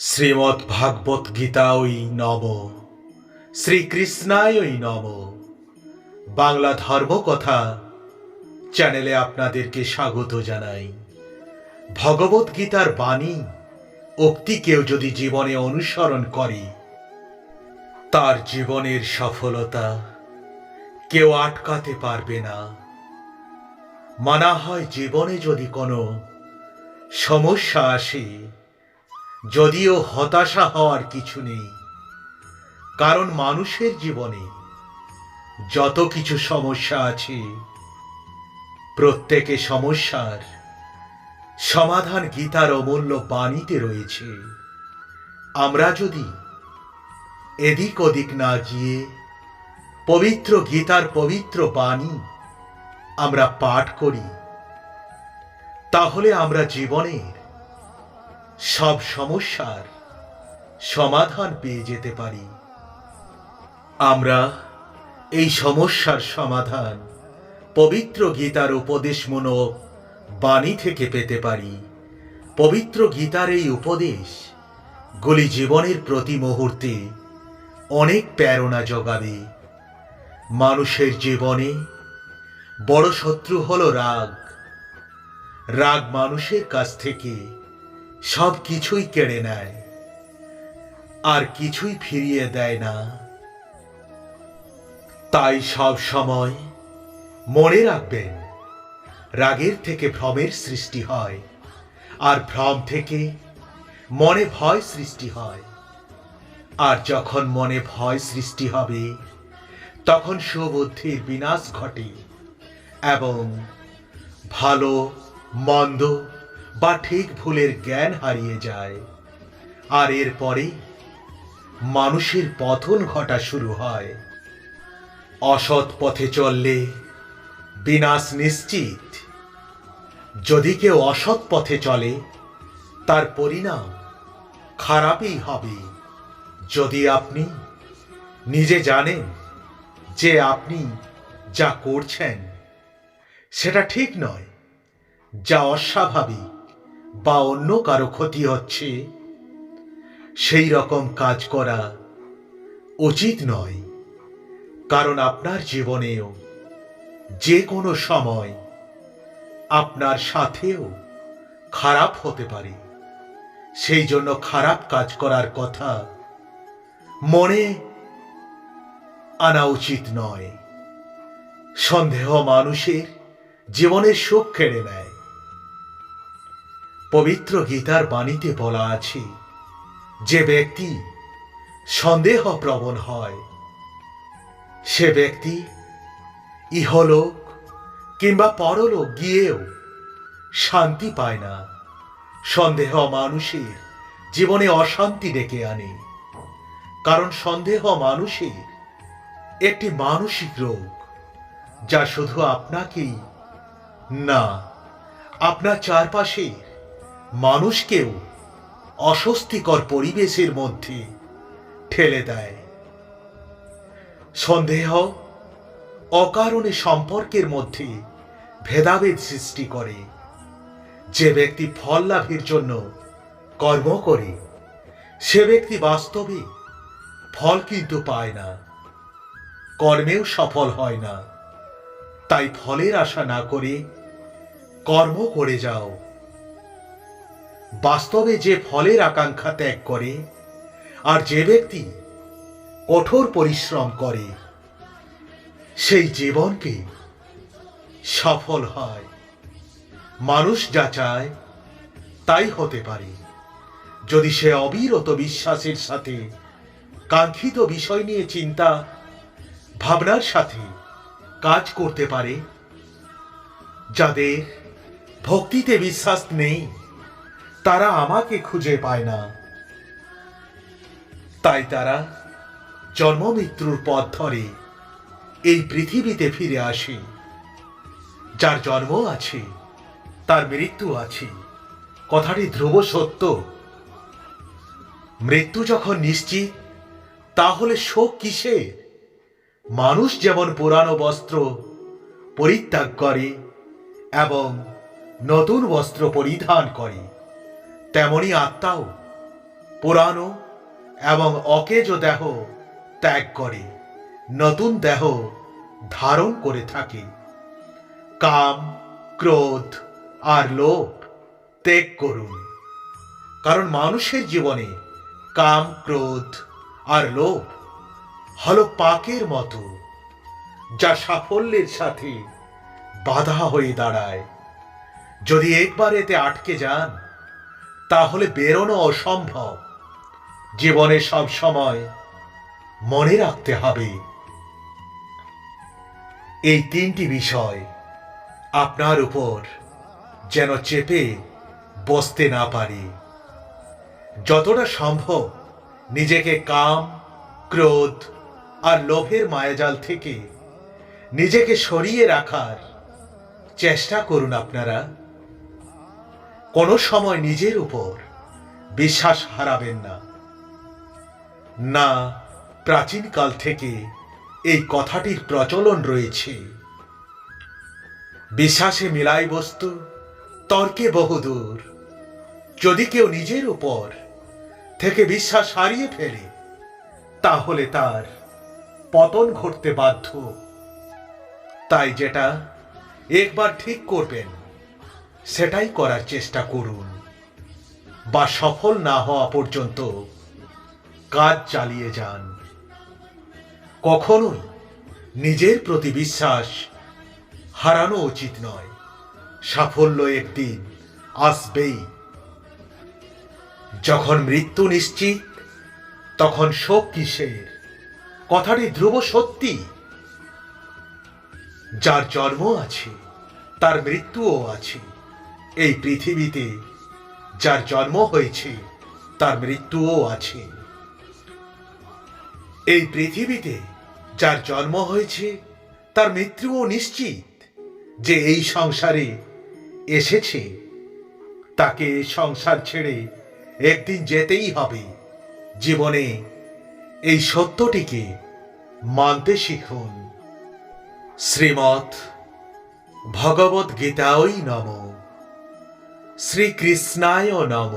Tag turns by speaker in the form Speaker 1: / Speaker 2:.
Speaker 1: শ্রীমদ্ ভাগবত গীতা ওই নম। শ্রীকৃষ্ণায় ওই নম। বাংলা ধর্মকথা চ্যানেলে আপনাদেরকে স্বাগত জানাই। ভগবত গীতার বাণী উক্তি কেউ যদি জীবনে অনুসরণ করে, তার জীবনের সফলতা কেউ আটকাতে পারবে না। মানা হয় জীবনে যদি কোনো সমস্যা আসে যদিও হতাশা হওয়ার কিছু নেই। কারণ মানুষের জীবনে যত কিছু সমস্যা আছে, প্রত্যেকে সমস্যার সমাধান গীতার অমূল্য বাণীতে রয়েছে। আমরা যদি এদিক ওদিক না গিয়ে পবিত্র গীতার পবিত্র বাণী আমরা পাঠ করি, তাহলে আমরা জীবনের সব সমস্যার সমাধান পেয়ে যেতে পারি। আমরা এই সমস্যার সমাধান পবিত্র গীতার উপদেশমূলক বাণী থেকে পেতে পারি। পবিত্র গীতার এই উপদেশ গুলি জীবনের প্রতি মুহূর্তে অনেক প্রেরণা জোগাবে মানুষের জীবনে বড় শত্রু হলো রাগ। রাগ মানুষের কাছ থেকে সব কিছুই কেড়ে নেয়, আর কিছুই ফিরিয়ে দেয় না। তাই সব সময় মনে রাখবেন, রাগের থেকে ভ্রমের সৃষ্টি হয়, আর ভ্রম থেকে মনে ভয় সৃষ্টি হয়। আর যখন মনে ভয় সৃষ্টি হবে, তখন সুবুদ্ধির বিনাশ ঘটে এবং ভালো, মন্দ বা ঠিক ভুলের জ্ঞান হারিয়ে যায়। আর এরপরে মানুষের পথন ঘটা শুরু হয়। অসৎ পথে চললে বিনাশ নিশ্চিত। যদি কেউ অসৎ পথে চলে, তার পরিণাম খারাপই হবে। যদি আপনি নিজে জানেন যে আপনি যা করছেন, সেটা ঠিক নয়, যা অস্বাভাবিক। বা অন্য কারও ক্ষতি হচ্ছে, সেই রকম কাজ করা উচিত নয়। কারণ আপনার জীবনেও যে কোনো সময় আপনার সাথেও খারাপ হতে পারে। সেই জন্য খারাপ কাজ করার কথা মনে আনা উচিত নয়। সন্দেহ মানুষের জীবনের সুখ কেড়ে নেয়। পবিত্র গীতার বাণীতে বলা আছে, যে ব্যক্তি সন্দেহ প্রবণ হয়, সে ব্যক্তি ইহলোক কিংবা পরলোক গিয়েও শান্তি পায় না। সন্দেহ মানুষের জীবনে অশান্তি ডেকে আনে, কারণ সন্দেহ মানুষের একটি মানসিক রোগ, যা শুধু আপনাকেই না, আপনার চারপাশের মানুষকেও অস্বস্তিকর পরিবেশের মধ্যে ঠেলে দেয়। সন্দেহ, অকারণে সম্পর্কের মধ্যে ভেদাভেদ সৃষ্টি করে। যে ব্যক্তি ফল লাভের জন্য কর্ম করে, সে ব্যক্তি বাস্তবে ফল কিন্তু পায় না, কর্মেও সফল হয় না। তাই ফলের আশা না করে কর্ম করে যাও। বাস্তবে যে ফলের আকাঙ্ক্ষা ত্যাগ করে, আর যে ব্যক্তি কঠোর পরিশ্রম করে, সেই জীবনকে সফল হয়। মানুষ যা চায়, তাই হতে পারে। যদি সে অবিরত বিশ্বাসের সাথে কাঙ্ক্ষিত বিষয় নিয়ে চিন্তা, ভাবনার সাথে কাজ করতে পারে, যাদের ভক্তিতে বিশ্বাস নেই তারা আমাকে খুঁজে পায় না। তাই তারা জন্ম মৃত্যুর পথ ধরে এই পৃথিবীতে ফিরে আসে। যার জন্ম আছে, তার মৃত্যু আছে। কথাটি ধ্রুব সত্য। মৃত্যু যখন নিশ্চিত, তাহলে শোক কিসে? মানুষ যেমন পুরানো বস্ত্র পরিত্যাগ করে এবং নতুন বস্ত্র পরিধান করে। তেমনি আত্মাও পুরানো এবং অকেজ দেহ ত্যাগ করে, নতুন দেহ ধারণ করে থাকে। কাম, ক্রোধ আর লোভ ত্যাগ করুন। কারণ মানুষের জীবনে কাম, ক্রোধ আর লোভ হলো পাকের মতো, যা সাফল্যের সাথে বাধা হয়ে দাঁড়ায়। যদি একবার এতে আটকে যান তাহলে বেরোনো অসম্ভব। জীবনে সব সময় মনে রাখতে হবে। এই তিনটি বিষয় আপনার উপর যেন চেপে বসতে না পারি। যতটা সম্ভব নিজেকে কাম, ক্রোধ আর লোভের মায়াজাল থেকে নিজেকে সরিয়ে রাখার চেষ্টা করুন আপনারা। কোনো সময় নিজের উপর বিশ্বাস হারাবেন না। না, প্রাচীনকাল থেকে এই কথাটির প্রচলন রয়েছে। বিশ্বাসে মিলাই বস্তু, তর্কে বহুদূর। যদি কেউ নিজের উপর থেকে বিশ্বাস হারিয়ে ফেলে, তাহলে তার পতন ঘটতে বাধ্য। তাই যেটা একবার ঠিক করবেন সেটাই করার চেষ্টা করুন। বা সফল না হওয়া পর্যন্ত কাজ চালিয়ে যান। কখনোই নিজের প্রতি বিশ্বাস হারানো উচিত নয়। সাফল্য একদিন আসবেই। যখন মৃত্যু নিশ্চিত, তখন শোক কিসের? কথাটি ধ্রুব সত্যি। যার জন্ম আছে, তার মৃত্যুও আছে। এই পৃথিবীতে যার জন্ম হয়েছে, তার মৃত্যুও আছে। এই পৃথিবীতে যার জন্ম হয়েছে, তার মৃত্যুও নিশ্চিত যে এই সংসারে এসেছে। তাকে সংসার ছেড়ে একদিন যেতেই হবে। জীবনে এই সত্যটিকে মানতে শিখুন। শ্রীমৎ ভগবত গীতায় নম। শ্রীকৃষ্ণায় নম।